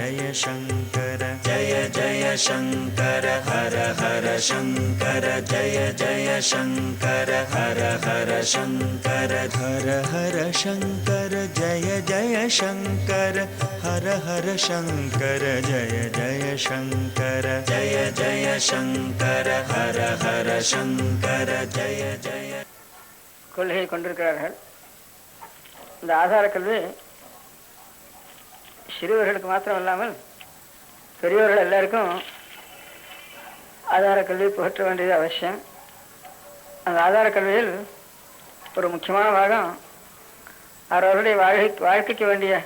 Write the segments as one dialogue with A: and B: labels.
A: ஜய சங்கர ஜய ஜய சங்கர ஹர ஹர சங்கர ஜய ஜய சங்கர ஹர ஹர சங்கர ஹர ஹர சங்கர ஜய ஜய சங்கர ஹர ஹர சங்கர ஜய ஜய சங்கர ஜய ஜய சங்கர ஹர ஹர சங்கர ஜய ஜய
B: கொள்கையை கொண்டிருக்கிறார்கள். இந்த ஆதார கல்வி சிறுவர்களுக்கு மாத்திரம் இல்லாமல் பெரியவர்கள் எல்லாருக்கும் ஆதார கல்வி புகற்ற வேண்டியது அவசியம். அந்த ஆதார கல்வியில் ஒரு முக்கியமான பாகம் அவரவருடைய வாழ்க்கை வாழ்க்கைக்கு வேண்டிய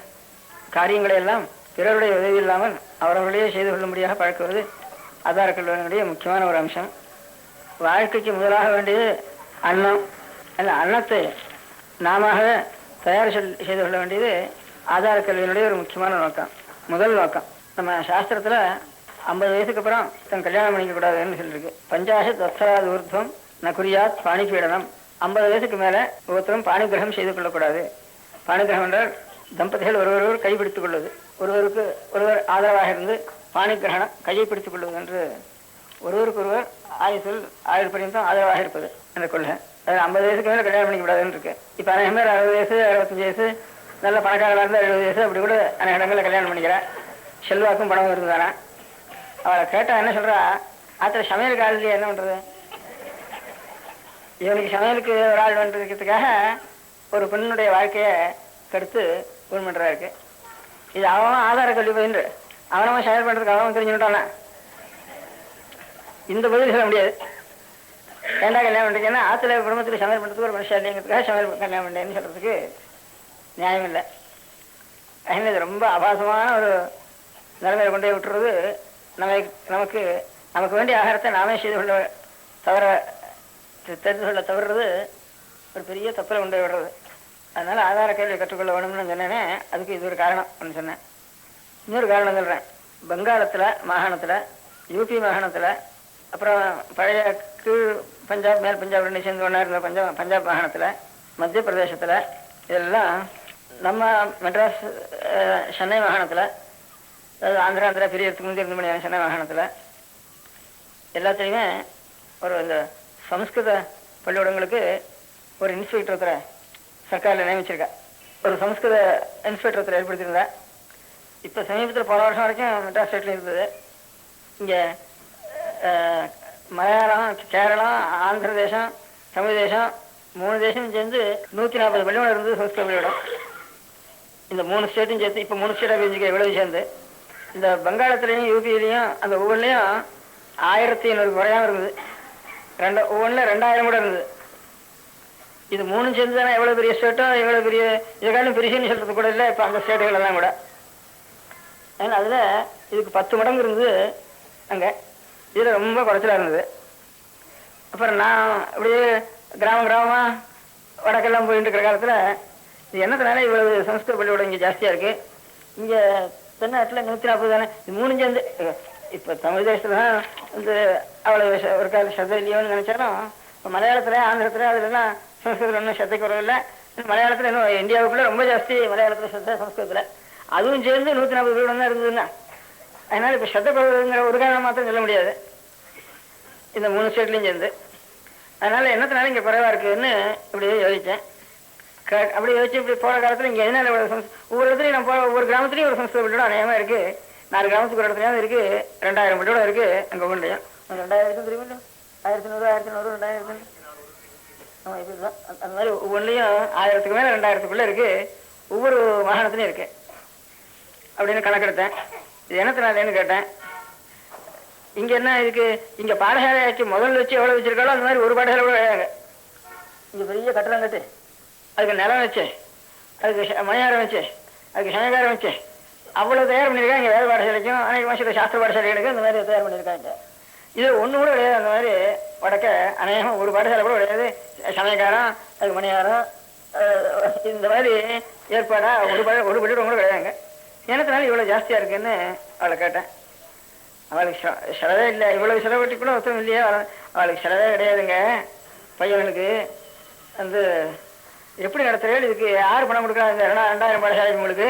B: காரியங்களை எல்லாம் பிறருடைய உதவி இல்லாமல் அவரவர்களையே செய்து கொள்ளும்படியாக பழக்குவது ஆதார கல்வியினுடைய முக்கியமான ஒரு அம்சம். வாழ்க்கைக்கு முதலாக வேண்டியது அன்னம். அந்த அன்னத்தை நாம தயார் செல்- செய்து கொள்ள வேண்டியது ஆதார கல்வியினுடைய ஒரு முக்கியமான நோக்கம். முதல் நோக்கம். நம்ம சாஸ்திரத்துல ஐம்பது வயசுக்கு அப்புறம் தன் கல்யாணம் பண்ணிக்க கூடாதுன்னு சொல்லியிருக்கு பஞ்சாசத் வத்சராது ஊர்துவம் ந பாணி பீடனம் ஐம்பது வயசுக்கு மேல ஒவ்வொருத்தரும் பாணிகிரகம் செய்து கொள்ளக்கூடாது. பாணிகிரகம் என்றால் தம்பதிகள் ஒருவரொருவர் கைப்பிடித்துக் கொள்வது. ஒருவருக்கு ஒருவர் ஆதரவாக இருந்து பாணிகிரகணம் கையை பிடித்துக் கொள்வது என்று ஒருவருக்கு ஒருவர் ஆயுசில் ஆயுள் பரியந்தம் ஆதரவாக இருப்பது அந்த கொள்கை. அது ஐம்பது வயசுக்கு மேலே கல்யாணம் பண்ணிக்கூடாதுன்னு இருக்கு. இப்போ அநேகம் பேர் அறுபது வயசு அறுபத்தஞ்சு வயசு நல்ல பணக்காரர்களாக இருந்தால் எழுபது வயசு அப்படி கூட அந்த இடங்களில் கல்யாணம் பண்ணிக்கிறேன். செல்வாக்கும் பணமும் இருந்தானே அவளை கேட்டா என்ன சொல்றா? ஆத்திர சமையல் காலத்துலேயே என்ன பண்றது? இவனுக்கு சமையலுக்கு ஒரு ஆள் வந்துருக்கிறதுக்காக ஒரு பெண்ணுடைய வாழ்க்கையை கெடுத்து ஊன் பண்றா இருக்கு. இது அவன் ஆதார கல்வி பயின்று. அவனவன் சமையல் பண்றதுக்கு அவன் தெரிஞ்சுட்டானே இந்த பதில் சொல்ல முடியாது. ஏண்டா கல்யாணம் பண்ணுறீங்கன்னா ஆத்துல குடும்பத்துக்கு சமையல் பண்ணுறதுக்கு ஒரு மனுஷன் இல்லைங்கிறதுக்காக சமையல் கல்யாணம் பண்ணேன்னு சொல்றதுக்கு நியாயம் இல்லை அதனால் இது ரொம்ப அபாசமான ஒரு நிலைமையை கொண்டு போய் விட்டுறது. நமக்கு நமக்கு நமக்கு வேண்டிய ஆகாரத்தை நாமே செய்து கொள்ள தவற தெரிந்து கொள்ள தவறுறது ஒரு பெரிய தப்பில் கொண்டு போய் விடுறது. அதனால் ஆதார கேள்வி கற்றுக்கொள்ள வேணும்னு சொன்னேனே அதுக்கு இது ஒரு காரணம் ஒன்று சொன்னேன். இன்னொரு காரணம் சொல்கிறேன் பங்காளத்தில் மாகாணத்தில் யூபி மாகாணத்தில் அப்புறம் பழைய கீழ் பஞ்சாப் மேல் பஞ்சாப் ரெண்டு சேர்ந்து ஒன்றா இருந்த பஞ்சாப் பஞ்சாப் மாகாணத்தில் மத்திய பிரதேசத்தில் இதெல்லாம் நம்ம மெட்ராஸ் சென்னை மாகாணத்தில் அதாவது ஆந்திரா ஆந்திரா பெரிய முந்தைய இருந்து மணி சென்னை மாகாணத்தில் எல்லாத்துலேயுமே ஒரு இந்த சம்ஸ்கிருத பள்ளிக்கூடங்களுக்கு ஒரு இன்ஸ்பெக்டர் ஒருத்தரை சர்க்காரில் நியமிச்சிருக்கா. ஒரு சம்ஸ்கிருத இன்ஸ்பெக்டர் ஒருத்தரை ஏற்படுத்தியிருந்தா. இப்போ சமீபத்தில் பல வருஷம் வரைக்கும் மெட்ராஸ் ஸ்டேட்டில் இருந்தது. இங்கே மலையாளம் கேரளம் ஆந்திர தேசம் தமிழ் தேசம் மூணு தேசம் சேர்ந்து நூற்றி நாற்பது பள்ளிக்கூடம் இருந்தது சம்ஸ்கிருத பள்ளிக்கூடம். இந்த மூணு ஸ்டேட்டும் சேர்த்து இப்போ மூணு ஸ்டேட்டாக பிரிஞ்சுக்க எவ்வளவு சேர்ந்து. இந்த வங்காளத்துலேயும் யூபியிலையும் அந்த ஒவ்வொன்றிலையும் ஆயிரத்தி ஐநூறு குறையாமல் இருந்தது ரெண்டு ஒவ்வொன்றில் ரெண்டாயிரம் கூட இருந்தது இது மூணு சேர்ந்து தானே எவ்வளோ பெரிய ஸ்டேட்டோ எவ்வளோ பெரிய இதுக்காலும் பெருசுன்னு சொல்கிறது கூட இல்லை இப்போ அந்த ஸ்டேட்டுகள் எல்லாம் கூட. ஏன்னா அதில் இதுக்கு பத்து மடங்கு இருந்தது அங்கே. இதில் ரொம்ப குறைச்சலாக இருந்தது அப்புறம் நான் அப்படியே கிராமம் கிராமமாக வடக்கெல்லாம் போயிட்டு இருக்கிற காலத்தில் என்னத்தினால இவ்வளவு சமஸ்கிருத பள்ளியோட இங்கே ஜாஸ்தியாக இருக்குது இங்கே தென்னாட்டில் நூற்றி நாற்பது தானே? இது மூணு சேர்ந்து இப்போ தமிழ் தேசத்தில் தான் வந்து அவ்வளோ ஒரு கால சதை இல்லையோன்னு நினச்சாலும் இப்போ மலையாளத்தில் ஆந்திரத்தில் அதுலலாம் சம்ஸ்கிருதத்தில் ஒன்றும் சத்தை குறவில்லை இன்னும் மலையாளத்தில் இன்னும் இந்தியாவுக்குள்ளே ரொம்ப ஜாஸ்தி மலையாளத்தில் சத்தை சம்ஸ்கிருதத்தில். அதுவும் சேர்ந்து நூற்றி நாற்பது பேரோட தான் இருந்ததுன்னா அதனால இப்போ சத்த குறவுங்கிற ஒரு காலம் மாத்திரம் சொல்ல முடியாது. இந்த மூணு ஸ்டேட்லையும் சேர்ந்து. அதனால என்னத்தினால இங்கே குறைவா இருக்குன்னு இப்படி யோசித்தேன் அப்படி யோசிச்சு இப்படி போகிற காலத்தில் இங்கே என்ன ஒவ்வொரு இடத்துலையும் நம்ம போகிற ஒவ்வொரு கிராமத்துலையும் ஒரு சம்ஸ்கிருத வீட்டோட அநேகமாக இருக்குது நாலு கிராமத்துக்கு ஒரு இடத்துலையாவது இருக்குது ரெண்டாயிரம் வீட்டோட இருக்குது அங்கே ஒவ்வொன்றையும் ரெண்டாயிரத்துக்கும் தெரியுமா ஆயிரத்தி நூறு ஆயிரத்தி நூறு ரெண்டாயிரத்து ஆமாம் இப்படி தான் அந்த- மாதிரி ஒவ்வொன்றிலையும் ஆயிரத்துக்கு மேலே ரெண்டாயிரத்துக்குள்ளே இருக்குது ஒவ்வொரு மாகாணத்துலையும் இருக்குது அப்படின்னு கணக்கெடுத்தேன். இது என்னத்தினாலேன்னு கேட்டேன். இங்கே என்ன இதுக்கு இங்கே பாடசாலையாச்சு முதல்ல வச்சு எவ்வளோ வச்சுருக்காளோ அந்த மாதிரி ஒரு பாடசாலை கூட கிடையாது. இங்கே பெரிய கட்டடம் கட்டு. அதுக்கு நிலம் வச்சு அதுக்கு மணியாரம் வச்சு அதுக்கு சமயக்காரம் வச்சு அவ்வளோ தயார் பண்ணியிருக்காங்க இங்கே வேறு பாடசாலைக்கும் அனைத்து மாசத்துல சாஸ்திர பாடசாலைகளுக்கும் இந்த மாதிரி தயார் பண்ணியிருக்காங்க. இது ஒன்று கூட கிடையாது அந்த மாதிரி வடக்க அநேகம் ஒரு பாடசாலை கூட கிடையாது. சமயக்காரம் அதுக்கு மணியாரம் இந்த மாதிரி ஏற்பாடாக ஒரு பட ஒரு பள்ளிக்கூடம் கூட கிடையாதுங்க. எனத்தினால இவ்வளோ ஜாஸ்தியாக இருக்குன்னு அவளை கேட்டேன். அவளுக்கு செலவே இல்லை. இவ்வளவு செலவட்டி கூட ஒத்தம் இல்லையா. அவளுக்கு செலவே கிடையாதுங்க. பையனுக்கு வந்து எப்படி நடத்துறீர்கள் இதுக்கு யார் பணம் கொடுக்கலாம் இந்த ரெண்டா- ரெண்டாயிரம் பாடசாலைக்கு உங்களுக்கு?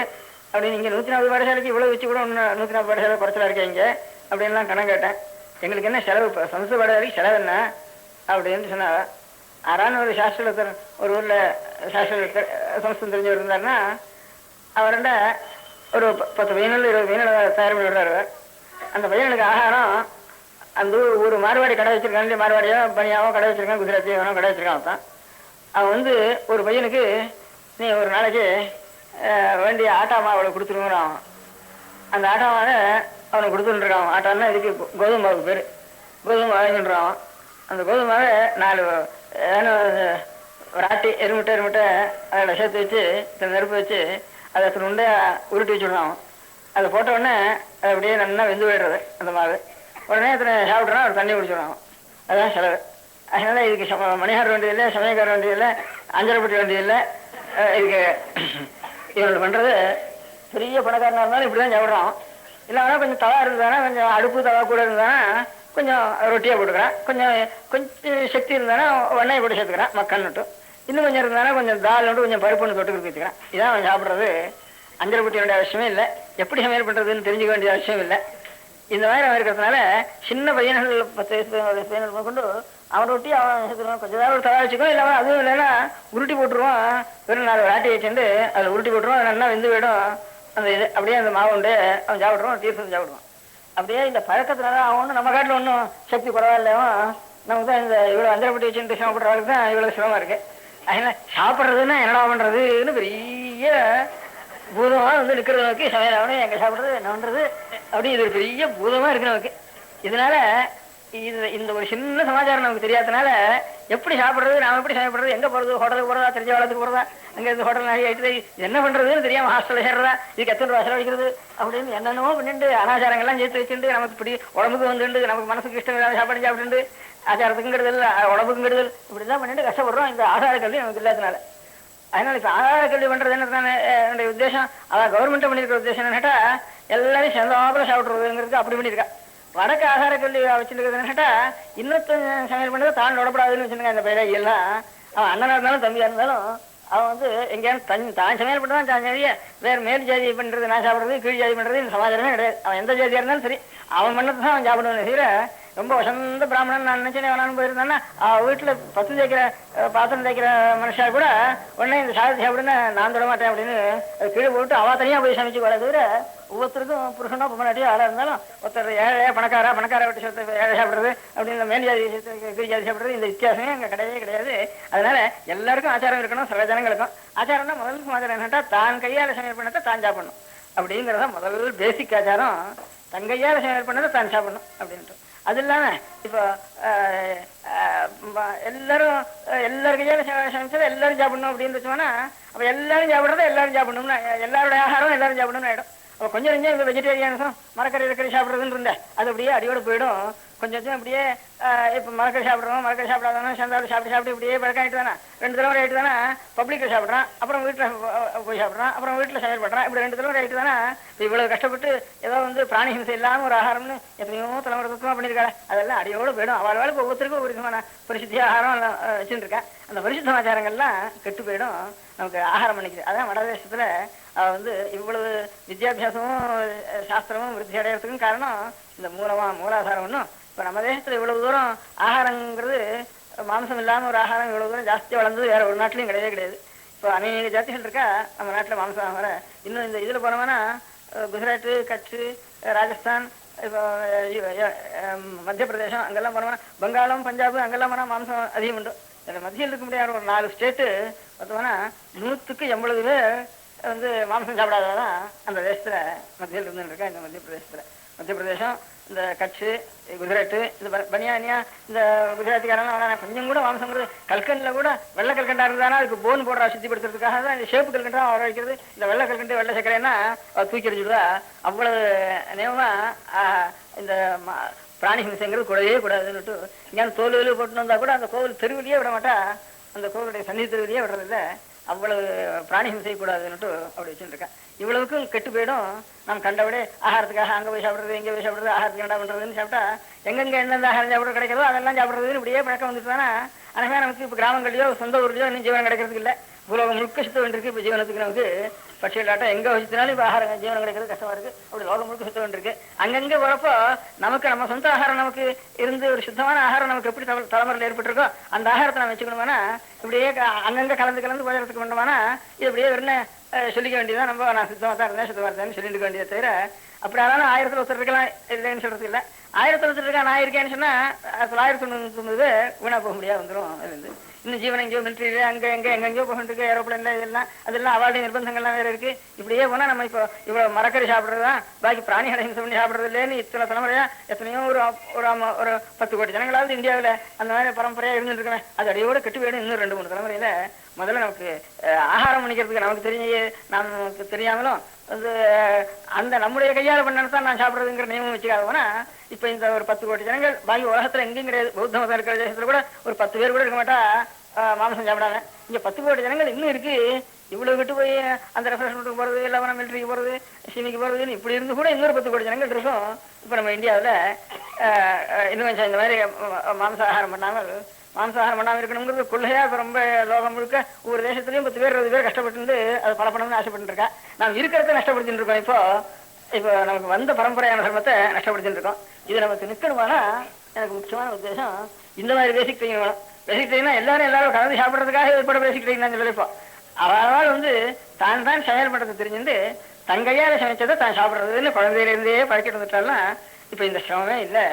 B: அப்படின்னு நீங்கள் நூற்றி நாற்பது பாடசாலைக்கு இவ்வளோ வச்சு கூட ஒன்று நூற்றி நாற்பது பாடசாலை குறைச்சலா இருக்கீங்க அப்படின்லாம் கணக்கு கேட்டேன். எங்களுக்கு என்ன செலவு? இப்போ சமஸ்த பாடசாலைக்கு செலவு என்ன? அப்படின்னு சொன்னா ஆறான ஒரு சாஸ்திரத்தர் ஒரு ஊரில் சாஸ்திரத்தர் சமஸ்தம் தெரிஞ்சவர் இருந்தாருன்னா அவர்கிட்ட ஒரு பத்து பையனில் இருபது பையனில் தயார் பண்ணி விடுறாரு அந்த பையனுக்கு ஆகாரம் அந்த ஊர் ஒரு மார்வாடி கடை வச்சிருக்கான் மார்வாடியோ பனியாவோ கடை வச்சிருக்கான் குஜராத்தியோ வேணோ கடை வச்சிருக்கான் தான். அவன் வந்து ஒரு பையனுக்கு நீ ஒரு நாளைக்கு வேண்டிய ஆட்டா மாவை கொடுத்துருங்கிறான். அவன் அந்த ஆட்டா மாவை அவனை கொடுத்துட்டுருக்கான் ஆட்டான்னா இதுக்கு கோதுமை மாவுக்கு பேர். கோதுமை மாவுன்றான் அந்த கோதுமை மாவை நாலு ராட்டி ஒரு ஆட்டி எருமுட்டை அதில் சேர்த்து வச்சு இத்தனை நெருப்பு வச்சு அதை அத்தனை உண்டை உருட்டி வச்சுடுறான் அதை போட்ட உடனே அது அப்படியே நல்லா வெந்து போயிடுறது அந்த மாவு. உடனே இத்தனை சாப்பிட்றான் ஒரு தண்ணி குடிச்சிடுறான் அதுதான் செலவு. அதனால இதுக்கு சம மணியார் வேண்டியதில்லை சமயக்கார வேண்டியதில்லை அஞ்சரைப்பட்டி வேண்டியதில்லை இதுக்கு இவங்க பண்ணுறது பெரிய பணக்காரனாக இருந்தாலும் இப்படி தான் சாப்பிட்றோம் இல்லைன்னா கொஞ்சம் தவா இருந்தானா கொஞ்சம் அடுப்பு தவா கூட இருந்தானா கொஞ்சம் ரொட்டியாக போட்டுக்கிறான். கொஞ்சம் கொஞ்சம் சக்தி இருந்தானா வெண்ணெய் போட்டு சேர்த்துக்கிறான் நட்டும் இன்னும் கொஞ்சம் இருந்தானா கொஞ்சம் தால் நட்டு கொஞ்சம் பருப்புன்னு தொட்டுக்கு வச்சுக்கிறான் இதான் அவன் சாப்பிட்றது. அஞ்சரை பட்டி வேண்டிய அவசியமே இல்லை. எப்படி சமையல் பண்ணுறதுன்னு தெரிஞ்சுக்க வேண்டிய அவசியம் இல்லை. இந்த மாதிரி அவன் இருக்கிறதுனால சின்ன பையன்கள் பத்து வயசு பதினோரு பையன்கள் கொண்டு அவன் ஒட்டி அவன் கொஞ்சம் நேரம் ஒரு இல்லை அதுவும் இல்லைன்னா உருட்டி போட்டுருவான். வெறும் நாலு விளாட்டி வச்சுட்டு அதில் உருட்டி போட்டுருவான். அது நல்லா வெந்து போயிடும். அந்த இது அப்படியே அந்த மாவு உண்டு. அவன் சாப்பிட்ருவான் தீர்த்து சாப்பிடுவான். அப்படியே இந்த பழக்கத்தினால அவன் ஒன்றும் நம்ம காட்டில் ஒன்றும் சக்தி குறவாயில்லையும் நமக்கு தான் இந்த இவ்வளோ அந்தரப்பட்டி வச்சுட்டு சாப்பிட்றவங்களுக்கு தான் இவ்வளோ சிரமமாக இருக்கு. அதனால சாப்பிட்றதுன்னா என்னடா பண்ணுறதுன்னு பெரிய பூதமாக வந்து நிற்கிறவனுக்கு சமையல் ஆகணும் எங்கே சாப்பிட்றது என்ன பண்ணுறது அப்படி இது ஒரு பெரிய பூதமாக இருக்கு நமக்கு. இதனால இது இந்த ஒரு சின்ன சமாச்சாரம் நமக்கு தெரியாதனால எப்படி சாப்பிட்றது நாம எப்படி சாப்பிட்றது எங்கே போகிறது ஹோட்டலுக்கு போகிறதா தெரிஞ்ச வளத்துக்கு போகிறதா அங்கே இருந்து ஹோட்டல் நிறைய ஆகிட்டு என்ன பண்ணுறதுன்னு தெரியாமல் ஹாஸ்டலில் சேர்றதா இதுக்கு எத்தனை ரூபா செலவழிக்கிறது அப்படின்னு என்னென்னமோ பண்ணிட்டு அனாச்சாரங்கள்லாம் சேர்த்து வச்சுட்டு நமக்கு இப்படி உடம்புக்கு வந்துட்டு நமக்கு மனசுக்கு இஷ்டம் இல்லாத சாப்பாடு சாப்பிட்டு ஆச்சாரத்துக்கும் கெடுதல் உடம்புக்கும் கெடுதல் இப்படி தான் பண்ணிட்டு கஷ்டப்படுறோம். இந்த ஆதார கல்வி நமக்கு இல்லாதனால அதனால இப்போ ஆதார கல்வி பண்ணுறது என்ன என்னுடைய உத்தேசம் அதான் கவர்மெண்ட் பண்ணிருக்கிற உத்தேசம் என்னட்டா எல்லாரையும் சேர்ந்தாப்புல சாப்பிட்றதுங்கிறது அப்படி பண்ணியிருக்கா. வடக்கு ஆகார கல்வி வச்சிருக்கிறது கேட்டா இன்னொருத்தன் சமையல் பண்ணதை தான் நடப்படாதுன்னு வச்சுருங்க அந்த பயிரை எல்லாம் அவன் அண்ணனா இருந்தாலும் தம்பியா இருந்தாலும் அவன் வந்து எங்கேயாவது தன் தான் சமையல் பண்ணுறான் தான் ஜாதிய வேற மேல் ஜாதி பண்றது நான் சாப்பிட்றது கீழ் ஜாதி பண்றது சமாச்சாரமே கிடையாது. அவன் எந்த ஜாதியாக இருந்தாலும் சரி அவன் பண்ணது தான் அவன் சாப்பிடுவானே தவிர ரொம்ப வசந்த பிராமணன் நான் நினைச்சேன் வேணாலும் போயிருந்தான்னா அவன் வீட்டில் பத்து தேய்க்கிற பாத்திரம் தேய்க்கிற மனுஷா கூட உடனே இந்த சாதத்தை சாப்பிடுன்னு நான் தொட மாட்டேன் அப்படின்னு அது கீழே போட்டு அவன் தனியாக போய் சமைச்சு வர தவிர ஒவ்வொருத்தருக்கும் புருஷனோ பொம்மனாட்டியோ ஆளாக இருந்தாலும் ஒருத்தர் ஏழையா பணக்காரா பணக்கார விட்டு சேர்த்து ஏழை சாப்பிட்றது அப்படின்னு இந்த ஜாதி சேர்த்து கீழ் சாப்பிட்றது இந்த வித்தியாசமே அங்கே கிடையவே கிடையாது. அதனால எல்லாருக்கும் ஆச்சாரம் இருக்கணும் சில ஜனங்களுக்கும். ஆச்சாரம்னா முதல் சமாச்சாரம் என்னட்டா தான் கையால் சமர்ப்பணத்தை தான் சாப்பிடணும். அப்படிங்கிறத முதல் பேசிக் ஆச்சாரம். தன் கையால சமையல் தான் சாப்பிடணும் அப்படின்ட்டு. அது இல்லாம இப்போ எல்லாரும் அஹ், எல்லார் கையால சமைச்சதை எல்லாரும் சாப்பிடணும் அப்படின்னு வச்சோம்னா அப்ப எல்லாரும் சாப்பிட்றத எல்லாரும் சாப்பிடணும்னா எல்லாருடைய ஆகாரம் எல்லாரும் சாப்பிடணும்னு ஆயிடும். கொஞ்சம் கொஞ்சம் இந்த வெஜிடேரியன்ஸும் மரக்கறி இறக்கறி சாப்பிடுறதுன்னு இருந்தேன். அது அப்படியே அடியோடு போயிடும். கொஞ்சம் கொஞ்சம் அப்படியே இப்போ மரக்கறி சாப்பிட்றோம் மரக்கறி சாப்பிடாதானோ சேர்ந்தாலும் சாப்பிட்டு சாப்பிட்டு இப்படியே பழக்கம் ஆகிட்டு தானே. ரெண்டு தடவை ஆயிட்டு தானே. பப்ளிக்கில் சாப்பிட்றான் அப்புறம் வீட்டில் போய் சாப்பிட்றான் அப்புறம் வீட்டில் சமையல் பண்ணுறான் இப்படி ரெண்டு தடவை ரைட்டு தானே. இவ்வளோ இவ்வளவு கஷ்டப்பட்டு ஏதோ வந்து பிராணி ஹிம்சை இல்லாமல் ஒரு ஆகாரம்னு எத்தனையோ தலைமுறை சுத்தமாக பண்ணியிருக்காங்க அதெல்லாம் அடியோடு போயிடும். அவள் வேலை ஒவ்வொருத்தருக்கும் ஒரு விதமான பரிசுத்தி ஆகாரம் எல்லாம், அந்த பரிசுத்த ஆச்சாரங்கள்லாம் கெட்டு போயிடும். நமக்கு ஆகாரம் பண்ணிக்கிது அதான் வடதேசத்துல வந்து இவ்வளவு வித்தியாபியாசமும் சாஸ்திரமும் விருத்தி அடையிறதுக்கும் காரணம் இந்த மூலமா மூலாதாரம் ஒன்றும் இப்போ நம்ம தேசத்தில் இவ்வளவு தூரம் ஆகாரங்கிறது மாம்சம் இல்லாமல் ஒரு ஆகாரம் இவ்வளவு தூரம் ஜாஸ்தி வளர்ந்தது வேற ஒரு நாட்டிலையும் கிடையவே கிடையாது. இப்போ அநேக ஜாத்திகள் இருக்கா நம்ம நாட்டில் மாம்சம் வர. இன்னும் இந்த இதில் போனோம்னா குஜராத்து கட்சி ராஜஸ்தான் இப்போ மத்திய பிரதேசம் அங்கெல்லாம் போனோம்னா பங்காளம் பஞ்சாபு அங்கெல்லாம் போனால் மாம்சம் அதிகம் உண்டு. மத்தியில் இருக்க முடியாத ஒரு நாலு ஸ்டேட்டு பார்த்தோம்னா நூற்றுக்கு எண்பது பேர் வந்து மாംസം சாப்பிடாததான் அந்த தேசத்தில் மத்தியில் இருந்துருக்கேன் இந்த மத்திய பிரதேசத்தில் மத்திய பிரதேசம் இந்த கட்சு குஜராட்டு இந்த பனியானியா இந்த குஜராத்திக்காரெல்லாம் கொஞ்சம் கூட மாம்சங்கிறது கல்கண்டில் கூட வெள்ளை கல்கண்டா இருந்தானா அதுக்கு போன் போடுறா சுத்திப்படுத்துறதுக்காக தான் இந்த ஷேப்பு கல்கண்டா வர வைக்கிறது. இந்த வெள்ளை கல்கண்டு வெள்ளை சக்கரைன்னா தூக்கி அடிச்சுடுதா அவ்வளவு நேமாக இந்த பிராணி ஹிம்சைங்கிறது கூடவே கூடாதுன்னுட்டு இங்கே தோல் வெளியே போட்டுன்னு வந்தால் கூட அந்த கோவில் தெருவிலேயே விட மாட்டா. அந்த கோவிலுடைய சன்னி தெருவிலேயே விடுறதில்லை. அவ்வளவு பிராணி செய்யக்கூடாதுன்னுட்டு அப்படி வச்சுருக்கேன். இவ்வளவுக்கும் கெட்டு போயிடும். நம்ம கண்டபடி ஆகாரத்துக்காக அங்கே போய் சாப்பிட்றது இங்கே போய் சாப்பிட்றது ஆகாரத்துக்கு என்ன பண்ணுறதுன்னு சாப்பிட்டா எங்கெங்கே எந்தெந்த ஆகாரம் சாப்பிட கிடைக்கிறதோ அதெல்லாம் சாப்பிட்றதுன்னு இப்படியே பழக்கம் வந்துட்டு தானே. அனமே நமக்கு இப்போ கிராமங்கள்லையோ சொந்த ஊர்லையோ இன்னும் ஜீவனம் கிடைக்கிறதுக்கு இல்லை. பூலோகம் முழுக்க சுத்த வேண்டியிருக்கு. இப்போ ஜீவனத்துக்கு நமக்கு பட்சிகளாட்டம் எங்க வசித்தினாலும் இப்போ ஆகாரம் ஜீவனம் கிடைக்கிறது கஷ்டமா இருக்கு. அப்படி லோகம் முழுக்க சுத்த வேண்டியிருக்கு. அங்கங்க போறப்போ நமக்கு நம்ம சொந்த ஆகாரம் நமக்கு இருந்து ஒரு சுத்தமான ஆகாரம் நமக்கு எப்படி தல- தலைமுறையில் ஏற்பட்டிருக்கோ அந்த ஆகாரத்தை நம்ம வச்சுக்கணுமானா இப்படியே க- அங்கங்க கலந்து கலந்து போகிறதுக்கு வேண்டுமானா இது இப்படியே வெறும் சொல்லிக்க வேண்டியதான் நம்ம நான் சுத்தமாக தான் இருந்தேன் சுத்தமாக இருந்தேன்னு சொல்லிட்டு இருக்க வேண்டியதை தவிர அப்படி ஆனாலும் ஆயிரத்தில் ஒருத்தர் இருக்கலாம் இல்லைன்னு சொல்றது இல்லை. ஆயிரத்தில் ஒருத்தர் இருக்கா நான் இருக்கேன்னு சொன்னா தொள்ளாயிரத்தி தொண்ணூத்தி ஒன்பது வீணா போக முடியாது வந்துடும் அதுலேருந்து. இன்னும் ஜீவன் எங்கேயோ மிலிட்ரியில அங்க எங்க எங்கெங்கயோ போகிட்டு இருக்கு ஏரோப்ளேன்ல இதெல்லாம் அதெல்லாம் அவார்டு நிர்பந்தங்கள்லாம் வேற இருக்கு. இப்படியே போனா நம்ம இப்போ இவ்வளவு மரக்கறி சாப்பிடுறதா பாக்கி பிராணிகளை ஹிம்சை பண்ணி சாப்பிடுறது இல்லைன்னு இத்தனை தலைமுறையா எத்தனையோ ஒரு ஒரு ஒரு பத்து கோடி ஜனங்களாவது இந்தியாவுல அந்த மாதிரி பரம்பரையா இருந்துட்டு இருக்கேன் அது அடியோட கெட்டு போயிடும் இன்னும் ரெண்டு மூணு தலைமுறையில முதல்ல நமக்கு ஆகாரம் பண்ணிக்கிறதுக்கு நமக்கு தெரிய நமக்கு தெரியாமலும் வந்து அந்த நம்முடைய கையால பண்ணதான் நான் சாப்பிடுறதுங்கிற நியமம் வச்சுக்காத இப்போ இப்ப இந்த ஒரு பத்து கோடி ஜனங்கள் பாக்கி உலகத்துல எங்கேயும் கிடையாது. பௌத்த மதம் இருக்கிற தேசத்துல கூட ஒரு பத்து பேர் கூட இருக்க மாட்டா மாம்சம் சாப்பிடாங்க இங்கே இங்க பத்து கோடி ஜனங்கள் இன்னும் இருக்கு. இவ்வளவு விட்டு போய் அந்த ரெஃப்ரெஷ்மெண்ட்டுக்கு போகிறது இல்லாமல் மிலிட்டரிக்கு போறது சிமிக்கு போறதுன்னு இப்படி இருந்து கூட இன்னொரு பத்து கோடி ஜனங்கள் இருக்கும். இப்போ நம்ம இந்தியாவுல ஆஹ், இன்னும் கொஞ்சம் இந்த மாதிரி மாம்சாகாரம் பண்ணாமல் மாம்சாகாரம் பண்ணாமல் இருக்கணுங்கிறது கொள்ளையா இப்போ ரொம்ப லோகம் முழுக்க ஒவ்வொரு தேசத்துலயும் பத்து பேர் இருபது பேர் கஷ்டப்பட்டு அதை பலப்படணும்னு ஆசைப்பட்டு இருக்கா நாம் இருக்கிறத நஷ்டப்படுத்திட்டு இருக்கோம். இப்போ இப்போ நமக்கு வந்த பரம்பரையான தர்மத்தை நஷ்டப்படுத்திட்டு இருக்கோம். இது நமக்கு நிற்கணுமானா எனக்கு முக்கியமான உத்தேசம் இந்த மாதிரி பேசிக் ட்ரெயின் வேணும். பேசிக் ட்ரெயினா எல்லாரும் எல்லாரும் கலந்து சாப்பிட்றதுக்காக ஏற்பட பேசிக் ட்ரெயின் தான் சொல்லியிருப்போம். வந்து தான் தான் செயல்படுறது தெரிஞ்சுட்டு தன் சமைச்சதை தான் சாப்பிட்றதுன்னு குழந்தையிலேருந்தே பழக்கிட்டு வந்துட்டாலும் இப்போ இந்த சிரமமே இல்லை.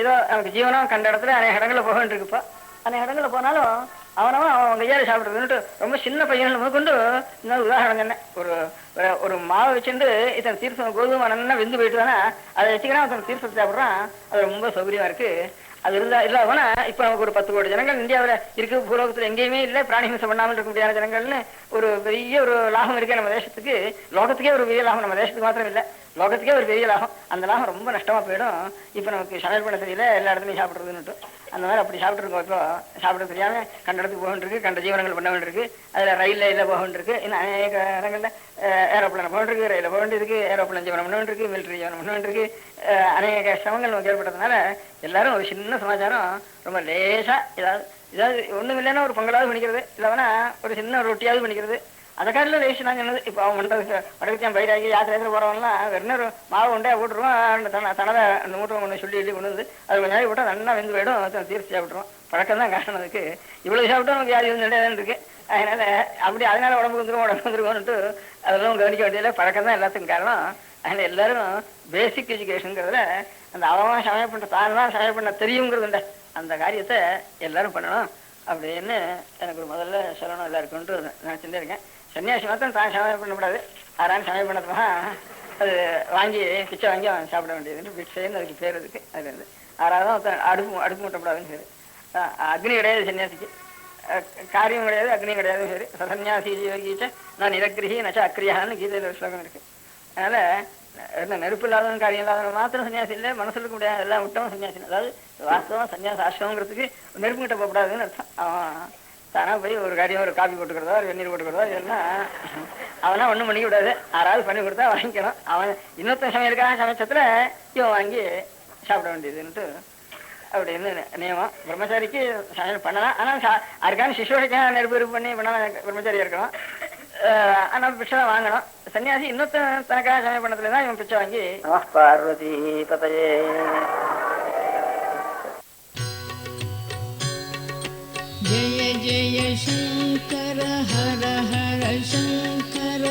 B: ஏதோ நமக்கு ஜீவனம் கண்ட இடத்துல அநேக இடங்களில் போக வேண்டியிருக்கு அந்த அநேக இடங்களில் போனாலும் அவனவன் அவன் கையால் சாப்பிட்றதுன்ட்டு ரொம்ப சின்ன பையன்கள் முதற்கொண்டு இன்னொரு உதாரணம் சொன்னேன் ஒரு ஒரு- மாவை வச்சுட்டு இத்தனை தீர்த்தம் கோதுமை நல்லா வெந்து போயிட்டு தானே? அதை வச்சுக்கிறா ஒருத்தன் தீர்த்தத்தை சாப்பிட்றான். அது ரொம்ப சௌகரியமாக இருக்கு. அது இருந்தா இல்லாமனா இப்ப நமக்கு ஒரு பத்து கோடி ஜனங்கள் இந்தியாவில இருக்கு பூலோகத்துல எங்கேயுமே இல்லை பிராணி ஹிம்சை பண்ணாமல் இருக்க முடியாத ஜனங்கள்னு ஒரு பெரிய ஒரு லாபம் இருக்கு நம்ம தேசத்துக்கு. லோகத்துக்கே ஒரு பெரிய லாபம் நம்ம தேசத்துக்கு மாத்திரம் இல்லை. லோகத்துக்கே ஒரு பெரிய லாபம். அந்த லாபம் ரொம்ப நஷ்டமா போயிடும். இப்ப நமக்கு சமையல் பண்ண தெரியல எல்லா இடத்துலயும் சாப்பிடுறதுன்னு அந்த மாதிரி அப்படி சாப்பிட்டுருக்கோம். இப்போ சாப்பிட தெரியாம கண்ட இடத்துக்கு போக கண்ட ஜீவனங்கள் பண்ண வேண்டியிருக்கு. அதுல ரயில்ல இல்ல போக இன்னும் அநேக இடங்கள்ல ஏரோப்ளேன் போக வேண்டியிருக்கு ரயில போக வேண்டியிருக்கு ஏரோப்ளேன் ஜீவனம் பண்ண இருக்கு மிலிட்ரி ஜீவனம் பண்ண அநேக சிரமங்கள் நமக்கு ஏற்பட்டதுனால எல்லாரும் ஒரு சின்ன சமாச்சாரம் ரொம்ப லேசாக ஏதாவது ஏதாவது ஒண்ணும் இல்லைன்னா ஒரு பொங்கலாவது பண்ணிக்கிறது இல்லைன்னா ஒரு சின்ன ஒரு ரொட்டியாவது பண்ணிக்கிறது அதை காட்டில லேசி நான் சொன்னது இப்போ அவன் பண்ணுறது வடக்கத்தியம் பயிராகி யாத்திரை போகிறவங்களாம் வெறும் ஒரு மாவு உண்டையாக போட்டுருவான் தன தனதை அந்த மூட்டை ஒன்று சொல்லி சொல்லி கொண்டு வந்து அது கொஞ்சம் நாளைக்கு போட்டால் நல்லா வெந்து போயிடும் தீர்த்து சாப்பிட்ருவோம் பழக்கம் தான் கஷ்டம் அதுக்கு இவ்வளவு சாப்பிட்டா நமக்கு வியாதி வந்து இருக்கு அதனால அப்படி அதனால உடம்புக்கு வந்துரும் உடம்பு வந்துருவோம்னுட்டு அதெல்லாம் கவனிக்க வேண்டியதில்ல. பழக்கம் தான் எல்லாத்துக்கும் காரணம். அதனால் எல்லாரும் பேசிக் எஜுகேஷனுங்கிறதுல அந்த அவமாக சமயம் பண்ண தானெல்லாம் சமயம் பண்ண தெரியுங்கிறது உண்டு. அந்த காரியத்தை எல்லாரும் பண்ணணும் அப்படின்னு எனக்கு ஒரு முதல்ல சொல்லணும் எல்லாருக்குன்ட்டு நினச்சிட்டே இருக்கேன் சன்னியாசி மாத்திரம் தான் சமயம் பண்ணக்கூடாது. யாராலும் சமயம் பண்ணதுமா அது வாங்கி பிச்சை வாங்கி அவன் சாப்பிட வேண்டியதுன்னு பிச்சைன்னு அதுக்கு பேர் இருக்கு. அதுல இருந்து. யாராவது ஒருத்தன் அடுப்பு அடுப்பு மூட்டக்கூடாதுன்னு சரி அக்னி கிடையாது சன்னியாசிக்கு. காரியம் கிடையாது அக்னியும் கிடையாது சரி. சன்னியாசி யோகிச்ச நான் நிரக்கிரகி நச்ச அக்ரியான்னு கீதையில் ஒரு ஸ்லோகம் இருக்கு. அதனால என்ன நெருப்பு இல்லாதவன் காரியம் இல்லாதவன் மாத்திரம் சன்னியாசி இல்லை மனசுக்கு முடியாது எல்லாம் விட்டவன் சன்னியாசி அதாவது வாஸ்தவம் சன்னியாச ஆசிரமங்கிறதுக்கு நெருப்பு கிட்ட போகக்கூடாதுன்னு அர்த்தம். அவன் தானா போய் ஒரு காரியம் ஒரு காபி போட்டுக்கிறதோ ஒரு வெந்நீர் போட்டுக்கிறதோ இதெல்லாம் அவனா ஒண்ணும் பண்ணிக்க கூடாது யாராவது பண்ணி கொடுத்தா வாங்கிக்கணும். அவன் இன்னொருத்தன் சமையலுக்காக சமைச்சத்துல இவன் வாங்கி சாப்பிட வேண்டியதுன்ட்டு அப்படின்னு நியமம். பிரம்மச்சாரிக்கு பண்ணலாம். ஆனால் அதுக்கான சிசுவைக்கான நெருப்பு பண்ணி பண்ணலாம் பிரம்மச்சாரியாக இருக்கணும். ஆனால் பிச்சை வாங்கணும். சன்னியாசி இன்னொருத்தன் தனக்காக சமயம் பண்ணத்துல தான் இவன் பிச்சை வாங்கி பார்வதி பதையே.
C: ஜெய ஜெய சங்கர ஹர ஹர சங்கர.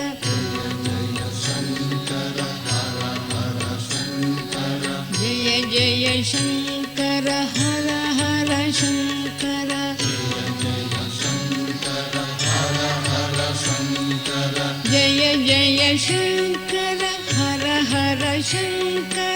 C: ஜெய ஜெய சங்கர शङ्कर